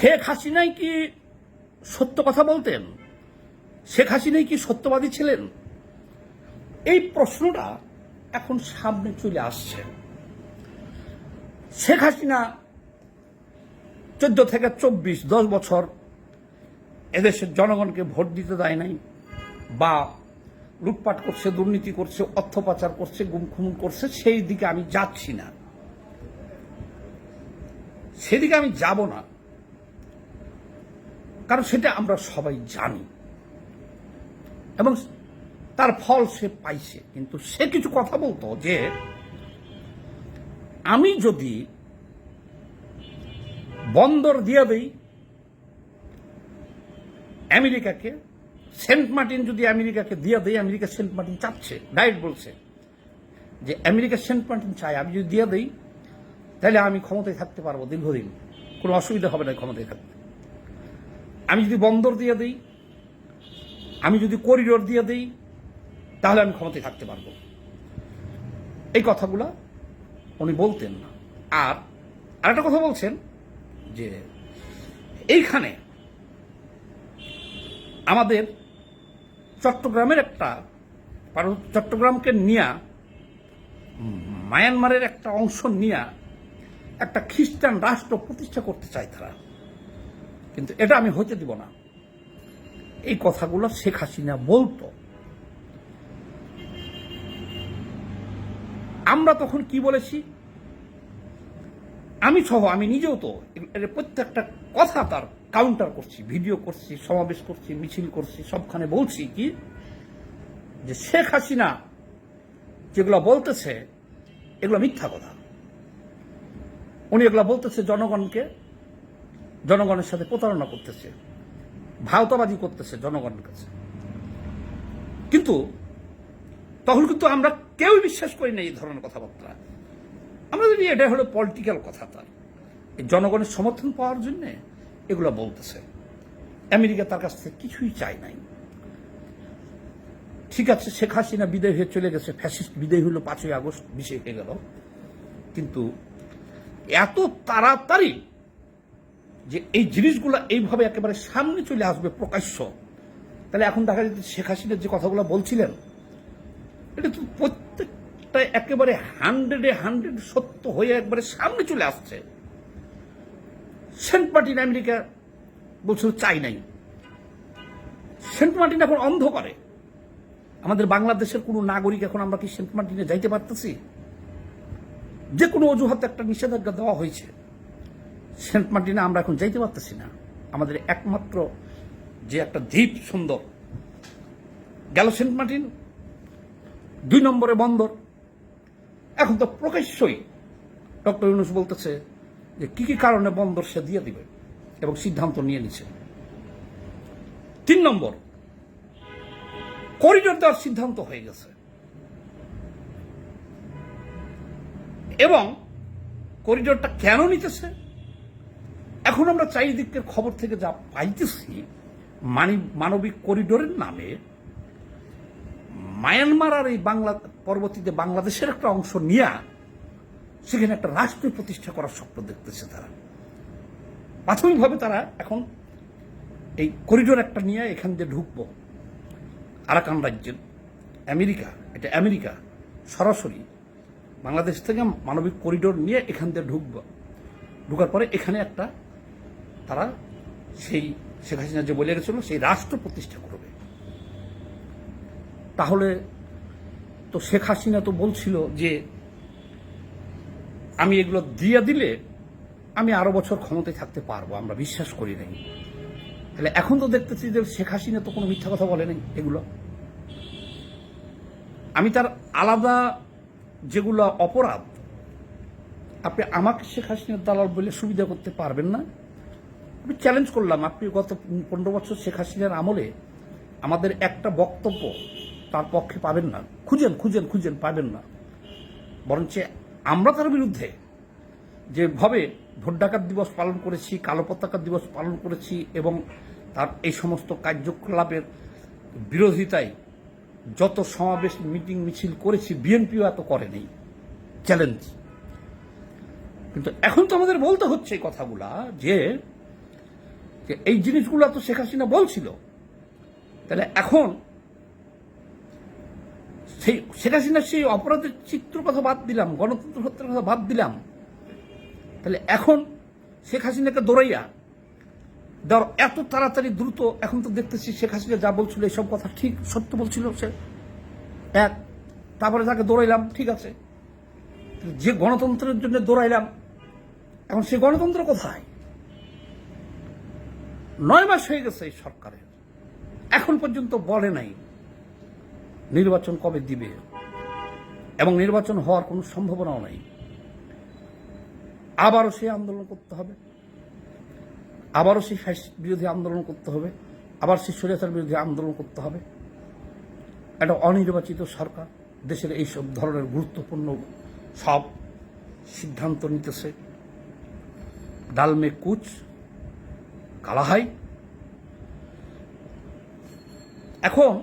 শেখ হাসিনাই কি সত্য কথা বলতেন? শেখ হাসিনাই কি সত্যবাদী ছিলেন? এই প্রশ্নটা এখন সামনে চলে আসছে। শেখ হাসিনা চোদ্দ থেকে চব্বিশ, দশ বছর এদেশের জনগণকে ভোট দিতে দেয় নাই বা লুটপাট করছে, দুর্নীতি করছে, অর্থ পাচার করছে, গুম খুন করছে, সেই দিকে আমি যাচ্ছি না। সেদিকে আমি যাব না। কারণ সেটা আমরা সবাই জানি। এবং তার ফল সে পাইছে। কিন্তু সে কিছু কথা বলতো যে, আমি যদি বন্দর দিয়ে দেই, আমেরিকাকে, সেন্ট মার্টিন যদি আমেরিকাকে দিয়ে দেই, আমেরিকা সেন্ট মার্টিন চাচ্ছে। ডাইরেক্ট বলছে যে, আমেরিকা সেন্ট মার্টিন চাই আমি যদি দিয়ে দেই, তাহলে আমি ক্ষমতায় থাকতে পারব দীর্ঘদিন। কোনো অসুবিধা হবে না ক্ষমতায় থাকতে। আমি যদি বন্দর দিয়ে দিই, আমি যদি করিডোর দিয়ে দিই, তাহলে আমি ক্ষমতায় থাকতে পারব। এই কথাগুলা উনি বলতেন না। আর আরেকটা কথা বলছেন যে এইখানে আমাদের চট্টগ্রামের একটা চট্টগ্রামকে নিয়ে মায়ানমারের একটা অংশ নিয়ে একটা খ্রিস্টান রাষ্ট্র প্রতিষ্ঠা করতে চায় তারা। কিন্তু এটা আমি হতে দিব না। এই কথাগুলো শেখ হাসিনা বলতো। আমরা তখন কি বলেছি? আমি সহ, আমি নিজেও তো প্রত্যেকটা কথা তার কাউন্টার করছি ভিডিও করছি, সমাবেশ করছি, মিছিল করছি, সবখানে বলছি কি যে শেখ হাসিনা যেগুলো বলতেছে, এগুলো মিথ্যা কথা। উনি এগুলো বলতেছে জনগণকে জনগণের সাথে প্রতারণা করতেছে, ভাওতাবাজি করতেছে জনগণের কাছে। কিন্তু তখন কিন্তু আমরা কেউ বিশ্বাস করি না এই ধরনের কথাবার্তা। আমরা যদি এটা হলো পলিটিক্যাল কথা তার জনগণের সমর্থন পাওয়ার জন্য এগুলো বলতেছে। আমেরিকা তার কাছ থেকে কিছুই চায় নাই। ঠিক আছে, শেখ হাসিনা বিদায় হয়ে চলে গেছে, ফ্যাসিস্ট বিদায় হলো পাঁচই আগস্ট বিশে হয়ে গেল। কিন্তু এত তাড়াতাড়ি যে এই জিনিসগুলো এইভাবে একেবারে সামনে চলে আসবে প্রকাশ্য। তাহলে এখন দেখা যাচ্ছে শেখ হাসিনার যে কথাগুলো বলছিলেন, এটা তো প্রত্যেকটা একেবারে হান্ড্রেডে হান্ড্রেড সত্য হয়ে একবারে সামনে চলে আসছে। সেন্ট মার্টিন আমেরিকা বলছিল চাই নাই। সেন্ট মার্টিন এখন অন্ধ করে আমাদের বাংলাদেশের কোনো নাগরিক এখন আমরা কি সেন্ট মার্টিনে যাইতে পারতেছি? যে কোনো অজুহাতে একটা নিষেধাজ্ঞা দেওয়া হয়েছে। সেন্ট মার্টিনে আমরা এখন যাইতে পারতেছি না। আমাদের একমাত্র যে একটা দ্বীপ সুন্দর। গেল সেন্ট মার্টিন, দুই নম্বরে বন্দর। এখন তো প্রকাশ্যই ডক্টর ইউনুস বলতেছে যে কি কি কারণে বন্দর সে দিয়ে দিবে এবং সিদ্ধান্ত নিয়ে নিছে। তিন নম্বর, করিডোর দেওয়ার সিদ্ধান্ত হয়ে গেছে। এবং করিডোরটা কেন নিতেছে? এখন আমরা চারিদিকের খবর থেকে যা পাইতেছি, মানি- মানবিক করিডোরের নামে, মায়ানমার আর এই বাংলা, পরবর্তীতে বাংলাদেশের একটা অংশ নিয়ে সেখানে একটা রাষ্ট্র প্রতিষ্ঠা করার স্বপ্ন দেখতেছে তারা। প্রাথমিকভাবে তারা এখন এই করিডোর একটা নিয়ে এখান দিয়ে ঢুকবো। আরাকান রাজ্যের আমেরিকা, এটা আমেরিকা, সরাসরি বাংলাদেশ থেকে মানবিক করিডোর নিয়ে এখান দিয়ে ঢুকবো। ঢুকার পরে এখানে একটা তারা সেই শেখ হাসিনা যে বলে গেছিল, সেই রাষ্ট্র প্রতিষ্ঠা করবে। তাহলে তো শেখ হাসিনা তো বলছিল যে, আমি এগুলো দিয়ে দিলে আমি আরও বছর ক্ষমতায় থাকতে পারব, আমরা বিশ্বাস করি নাই। তাহলে এখন তো দেখতেছি যে শেখ হাসিনা তো কোনো মিথ্যা কথা বলে নাই এগুলো। আমি তার আলাদা যেগুলো অপরাধ, আপনি আমাকে শেখ হাসিনার দালাল বলে সুবিধা করতে পারবেন না? আমি চ্যালেঞ্জ করলাম, আপনি গত পনেরো বছর শেখ হাসিনার আমলে আমাদের একটা বক্তব্য তার পক্ষে পাবেন না। খুঁজেন খুঁজেন খুঁজেন, পাবেন না। বরঞ্চ আমরা তার বিরুদ্ধে যেভাবে ভোট ডাকাত দিবস পালন করেছি, কালো পতাকা দিবস পালন করেছি এবং তার এই সমস্ত কার্যকলাপের বিরোধিতায় যত সমাবেশ, মিটিং, মিছিল করেছি, বিএনপিও এত করেনি চ্যালেঞ্জ কিন্তু এখন তো আমাদের বলতে হচ্ছে এই কথাগুলা যে যে এই জিনিসগুলো তো শেখ হাসিনা বলছিল। তাহলে এখন সেই শেখ হাসিনার সেই অপরাধের চিত্র কথা বাদ দিলাম, গণতন্ত্র হত্যার কথা বাদ দিলাম। তাহলে এখন শেখ হাসিনাকে দৌড়াইয়া ধর এত তাড়াতাড়ি দ্রুত এখন তো দেখতেছি শেখ হাসিনা যা বলছিল এইসব কথা ঠিক সত্য বলছিল সে। এক, তারপরে তাকে দৌড়াইলাম, ঠিক আছে। যে গণতন্ত্রের জন্য দৌড়াইলাম, এখন সে গণতন্ত্র কোথায়? নয় মাস হয়ে গেছে এই সরকারের। এখন পর্যন্ত বলে নাই নির্বাচন কবে দিবে। এবং নির্বাচন হওয়ার কোনো সম্ভাবনাও নাই। আবারও সেই আন্দোলন করতে হবে। আবারও সেই বিরোধী আন্দোলন করতে হবে। আবার সেই স্বৈরাচার বিরোধী আন্দোলন করতে হবে। একটা অনির্বাচিত সরকার দেশের এইসব ধরনের গুরুত্বপূর্ণ সব সিদ্ধান্ত নিতেছে। ডালমে কুচ কালাহাই? এখন,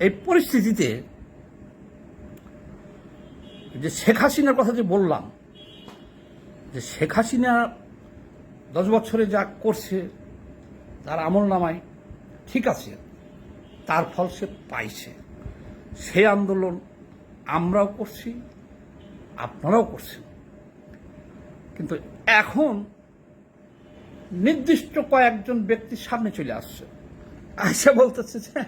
এই পরিস্থিতিতে যে শেখ হাসিনার কথা যে বললাম, যে শেখ হাসিনা দশ বছরে যা করছে, তার আমল নামায় ঠিক আছে, তার ফল সে পাইছে। সে আন্দোলন আমরাও করছি, আপনারাও করছেন। কিন্তু এখন নির্দিষ্ট কয়েকজন ব্যক্তির সামনে চলে আসছে। আসে বলতেছে যে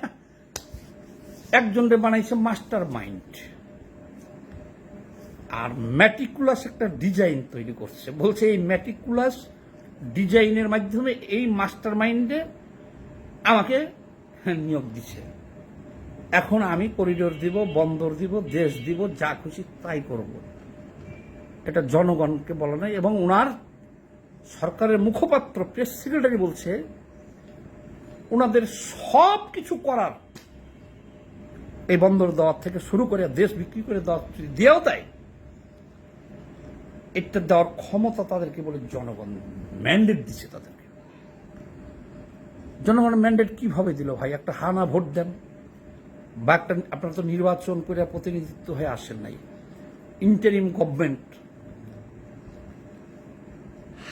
একজনকে বানাইছে মাস্টার মাইন্ড। আর ম্যাটিকুলাস একটা ডিজাইন তৈরি করছে। বলছে এই ম্যাটিকুলাস ডিজাইনের মাধ্যমে এই মাস্টার মাইন্ডে আমাকে নিয়োগ দিছে। এখন আমি করিডোর দিব, বন্দর দিব, দেশ দিব, যা খুশি তাই করব। এটা জনগণকে বলা নাই এবং ওনার সরকারের মুখপাত্র প্রেস সেক্রেটারি বলছে ওনাদের সব কিছু করার এই বন্দর দেওয়ার থেকে শুরু করে, দেশ বিক্রি করে দেওয়া দেওয়াও দেয়, এটা দেওয়ার ক্ষমতা তাদেরকে বলে জনগণ ম্যান্ডেট দিচ্ছে তাদেরকে। জনগণ ম্যান্ডেট কীভাবে দিল ভাই? একটা হানা ভোট দেন, বা একটা আপনারা তো নির্বাচন করে প্রতিনিধিত্ব হয়ে আসেন নাই। ইন্টারিম গভর্নমেন্ট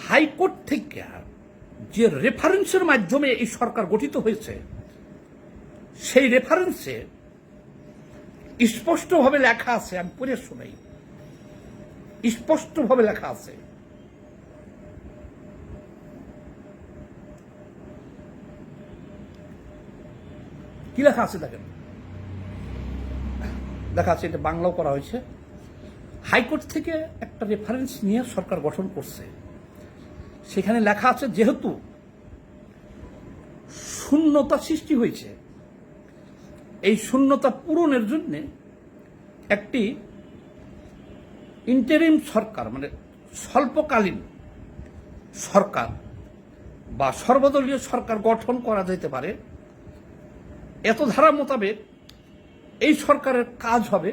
হাইকোর্ট থেকে যে রেফারেন্সের মাধ্যমে এই সরকার গঠিত হয়েছে, সেই রেফারেন্সে স্পষ্টভাবে লেখা আছে, আমি পড়ে শোনাই। স্পষ্টভাবে লেখা আছে, কি লেখা আছে দেখেন? দেখা আছে, এটা বাংলাও করা হয়েছে। হাইকোর্ট থেকে একটা রেফারেন্স নিয়ে সরকার গঠন করছে। সেখানে লেখা আছে, যেহেতু শূন্যতা সৃষ্টি হয়েছে, এই শূন্যতা পূরণের জন্য একটি ইন্টারিম সরকার মানে স্বল্পকালীন সরকার বা সর্বদলীয় সরকার গঠন করা যেতে পারে, এত ধারা মোতাবেক এই সরকারের কাজ হবে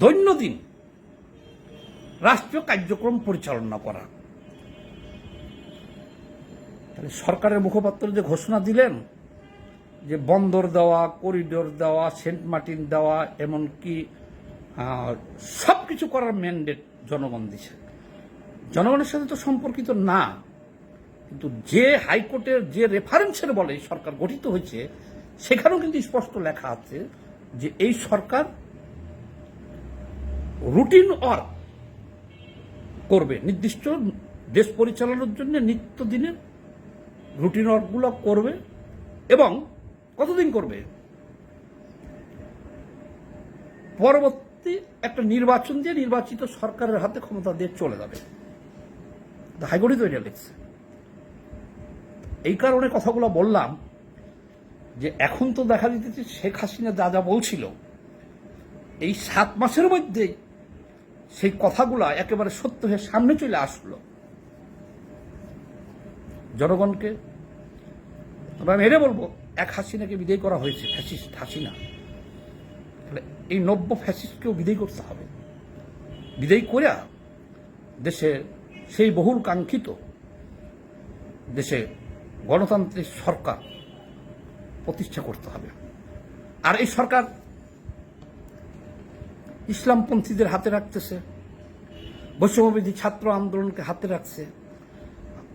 দৈনন্দিন রাষ্ট্রীয় কার্যক্রম পরিচালনা করা। তাহলে সরকারের মুখপাত্র যে ঘোষণা দিলেন, যে বন্দর দেওয়া, করিডোর দেওয়া, সেন্ট মার্টিন দেওয়া, এমনকি সব কিছু করার ম্যান্ডেট জনগণ দিছে। জনগণের সাথে তো সম্পর্কিত না, কিন্তু যে হাইকোর্টের যে রেফারেন্সের বলে সরকার গঠিত হয়েছে, সেখানেও কিন্তু স্পষ্ট লেখা আছে যে এই সরকার রুটিন ওয়ার্ক করবে, নির্দিষ্ট দেশ পরিচালনার জন্য নিত্যদিনের রুটিন ওয়ার্কগুলো করবে এবং কতদিন করবে? পরবর্তী একটা নির্বাচন দিয়ে নির্বাচিত সরকারের হাতে ক্ষমতা দিয়ে চলে যাবে। হাইকোর্টই তো এটা লিখছে এই কারণে কথাগুলো বললাম যে এখন তো দেখা দিতেছে শেখ হাসিনা যা যা বলছিল, এই সাত মাসের মধ্যেই সেই কথাগুলা একেবারে সত্য হয়ে সামনে চলে আসলো। জনগণকে। আমি এটা বলব, এক হাসিনাকে বিদায় করা হয়েছে, ফ্যাসিস্ট হাসিনা। তাহলে এই নব্য ফ্যাসিস্টকেও বিদায় করতে হবে। বিদায় করে দেশে সেই বহুল কাঙ্ক্ষিত দেশে গণতান্ত্রিক সরকার প্রতিষ্ঠা করতে হবে। আর এই সরকার ইসলামপন্থীদের হাতে রাখতেছে বৈষম্যবিধি ছাত্র আন্দোলনকে হাতে রাখছে,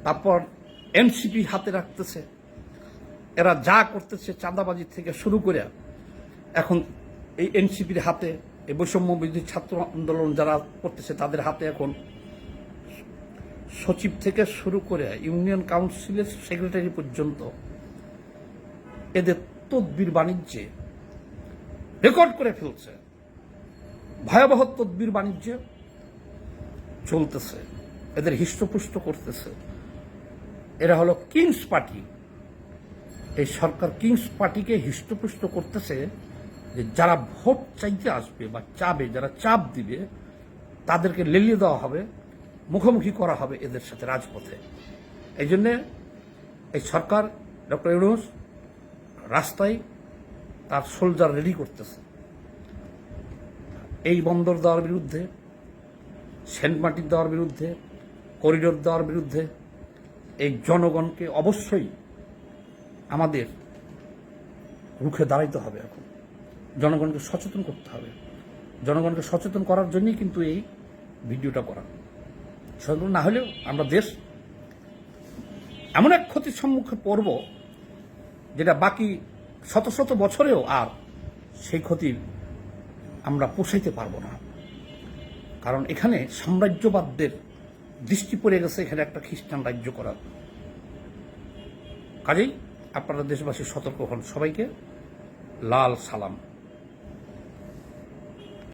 তারপর এনসিপি হাতে রাখতেছে। এরা যা করতেছে চাঁদাবাজি থেকে শুরু করে, এখন এই এনসিপির হাতে, এই বৈষম্য বিরোধী ছাত্র আন্দোলন যারা করতেছে তাদের হাতে এখন সচিব থেকে শুরু করে ইউনিয়ন কাউন্সিলের সেক্রেটারি পর্যন্ত এদের তদবির বাণিজ্যে রেকর্ড করে ফেলছে। ভয়াবহ তদবির বাণিজ্যে চলতেছে। এদের হৃষ্টপুষ্ট করতেছে। এরা হলো কিংস পার্টি। এই সরকার কিংস পার্টিকে হৃষ্টপুষ্ট করতেছে যে যারা ভোট চাইতে আসবে বা চাবে, যারা চাপ দিবে, তাদেরকে লেলিয়ে দেওয়া হবে, মুখোমুখি করা হবে এদের সাথে রাজপথে। এই জন্যে এই সরকার ডক্টর ইউনুস রাস্তায় তার সোলজার রেডি করতেছে। এই বন্দর দেওয়ার বিরুদ্ধে, সেন্ট মার্টিন দেওয়ার বিরুদ্ধে, করিডোর দেওয়ার বিরুদ্ধে এই জনগণকে অবশ্যই আমাদের রুখে দাঁড়াইতে হবে এখন। জনগণকে সচেতন করতে হবে। জনগণকে সচেতন করার জন্যই কিন্তু এই ভিডিওটা করা। সচেতন না হলেও আমরা দেশ এমন এক ক্ষতির সম্মুখে পড়ব যেটা বাকি শত শত বছরেও আর সেই ক্ষতির আমরা পোষাইতে পারব না। কারণ এখানে সাম্রাজ্যবাদদের দৃষ্টি পড়ে গেছে এখানে একটা খ্রিস্টান রাজ্য করার। কাজেই আপনারা দেশবাসী সতর্ক হন। সবাইকে লাল সালাম।